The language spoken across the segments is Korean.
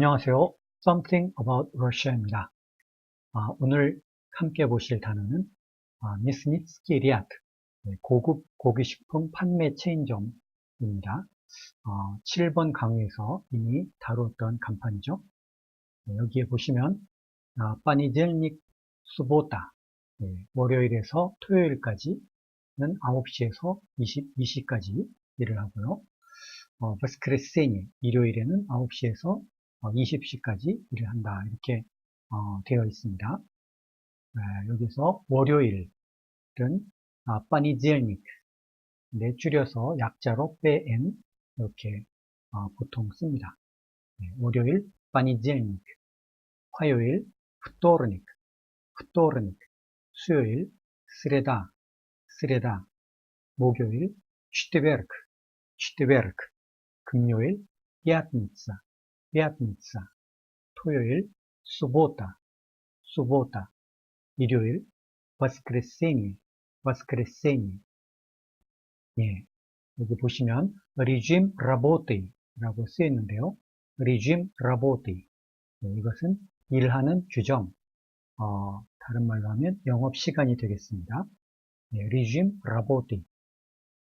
안녕하세요. Something About Russia입니다. 아, 오늘 함께 보실 단어는 아, 미스니츠키 리아트 네, 고급 고기식품 판매 체인점입니다. 어, 7번 강의에서 이미 다루었던 간판이죠. 네, 여기에 보시면 아, 파니젤닉 수보다 네, 월요일에서 토요일까지는 9시에서 22시까지 일을 하고요. 어, 버스크레세니 일요일에는 9시에서 20시까지 일을 한다. 이렇게 어, 되어 있습니다. 네, 여기서 월요일은 아, 파니젤닉 네, 줄여서 약자로 빼엔 이렇게 어, 보통 씁니다. 네, 월요일 파니젤닉 화요일 프토르닉. 프토르닉. 수요일 스레다. 스레다. 목요일 슈테베르크. 슈테베르크. 금요일 피아트니ца пятница, 토요일, суббота, суббота, 일요일, воскресенье, воскресенье. 예, 여기 보시면 regime работы라고 쓰여 있는데요. regime работы 예, 이것은 일하는 규정, 어, 다른 말로 하면 영업 시간이 되겠습니다. 예, regime работы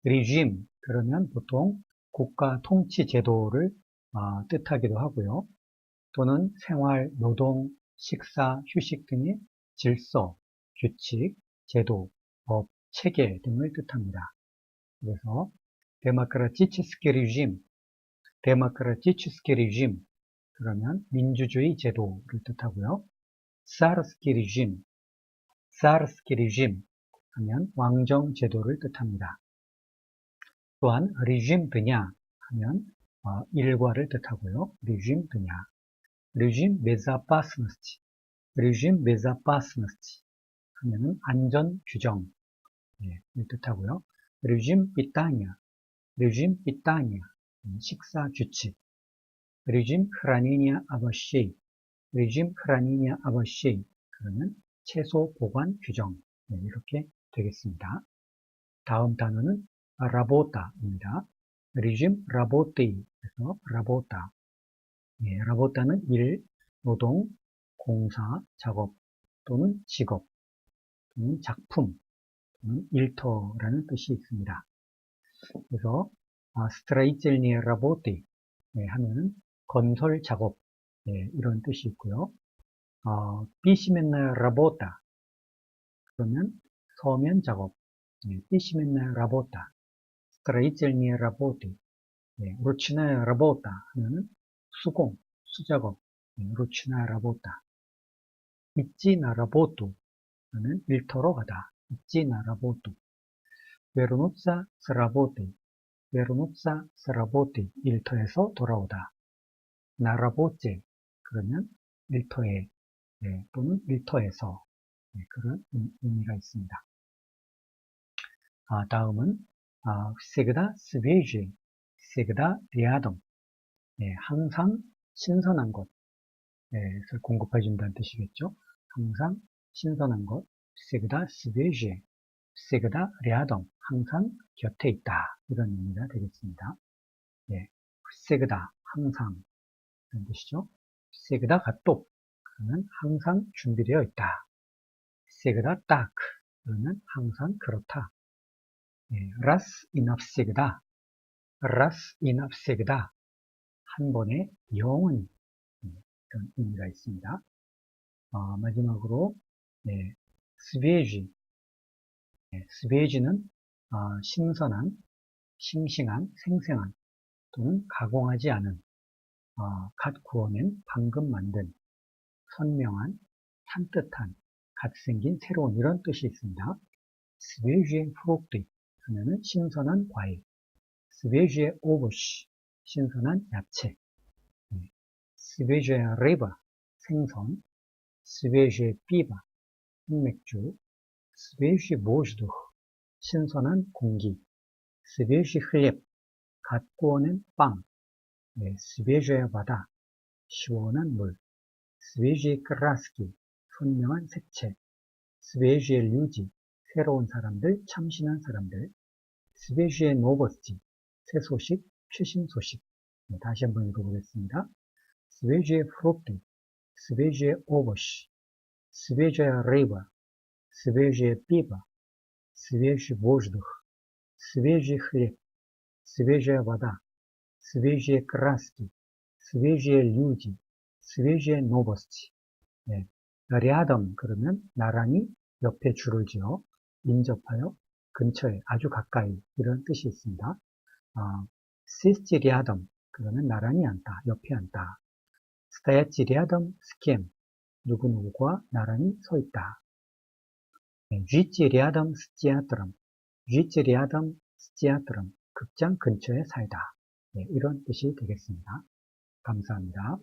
리짐 그러면 보통 국가 통치 제도를 어, 뜻하기도 하고요. 또는 생활, 노동, 식사, 휴식 등의 질서, 규칙, 제도, 법, 체계 등을 뜻합니다. 그래서 데모크라티치스키 리짐, 데모크라티치스키 리짐 그러면 민주주의 제도를 뜻하고요. 사르스키 리짐, 사르스키 리짐 하면 왕정 제도를 뜻합니다. 또한 리짐 드냐 하면 어, 일과를 뜻하고요. Режим 드냐. Режим безопасности. Режим безопасности. 하면은 안전 규정. 예, 뜻하고요. Режим питания. Режим питания. 식사 규칙. Режим хранения овощей. Режим хранения овощей. 그러면 채소 보관 규정. 예, 이렇게 되겠습니다. 다음 단어는 라보타입니다. режим работы 그래서 работа 예, 라보타는 일, 노동, 공사, 작업 또는 직업 또는 작품 또는 일터라는 뜻이 있습니다. 그래서 아, 스트라이젤니에 라보티 예, 하면은 건설 작업 예, 이런 뜻이 있고요. 어, 비시멘나 라보타 그러면 서면 작업 예, 비시멘나 라보타 스트라이젤니에 라보티 예, 루치나 라보타 하면은 수공, 수작업, 루치나 라보타, 있지나 라보투, 는 일터로 가다, 있지나 라보투, 베르노사 스라보티, 베르노사 스라보티, 일터에서 돌아오다, 나라보제, 그러면 일터에, 네, 또는 일터에서, 네, 그런 의미가 있습니다. 아, 다음은, 아, 세그다 스베이지, 세그다 리아동, 예, 항상 신선한 것, 예, 를 공급해 준다는 뜻이겠죠. 항상 신선한 것, 세그다 스베제, 세그다 레아동, 항상 곁에 있다. 이런 의미가 되겠습니다. 예, 세그다, 항상, 이런 뜻이죠. 세그다 가똑, 그러면 항상 준비되어 있다. 세그다 딱, 그러면 항상 그렇다. 예, 라스 이납세그다, 라스 이납세그다, 한 번에 영원히 그런 의미가 있습니다. 어, 마지막으로 네, 스베지 네, 스베지는 어, 신선한, 싱싱한, 생생한 또는 가공하지 않은 어, 갓 구워낸, 방금 만든 선명한, 산뜻한, 갓 생긴 새로운 이런 뜻이 있습니다. 스베지의 프록트 하면은 신선한 과일, 스베지의 오버시 신선한 야채, 스베주의 리바, 생선, 스베주의 비바, 흑맥주, 스베주의 모즈두, 신선한 공기, 스베주의 흘렙, 갓 구워낸 빵, 네, 스베주의 바다, 시원한 물, 스베주의 크라스키, 선명한 색채, 스베주의 류지, 새로운 사람들, 참신한 사람들, 스베주의 노버스티, 새 소식, 최신 소식. 네, 다시 한번 읽어보겠습니다. свежие фрукты, свежие овощи, свежая рыба, свежее пиво, свежий воздух, свежий хлеб, свежая вода, свежие краски, свежие люди, свежие новости. 네, рядом 그러면 나란히 옆에 줄을 지어 인접하여 근처에 아주 가까이 이런 뜻이 있습니다. 아, сесть рядом 그러면 나란히 앉다, 옆에 앉다. стоять рядом с кем 누구누구와 나란히 서 있다. 네, жить рядом с театром, жить рядом с театром 극장 근처에 살다. 네, 이런 뜻이 되겠습니다. 감사합니다.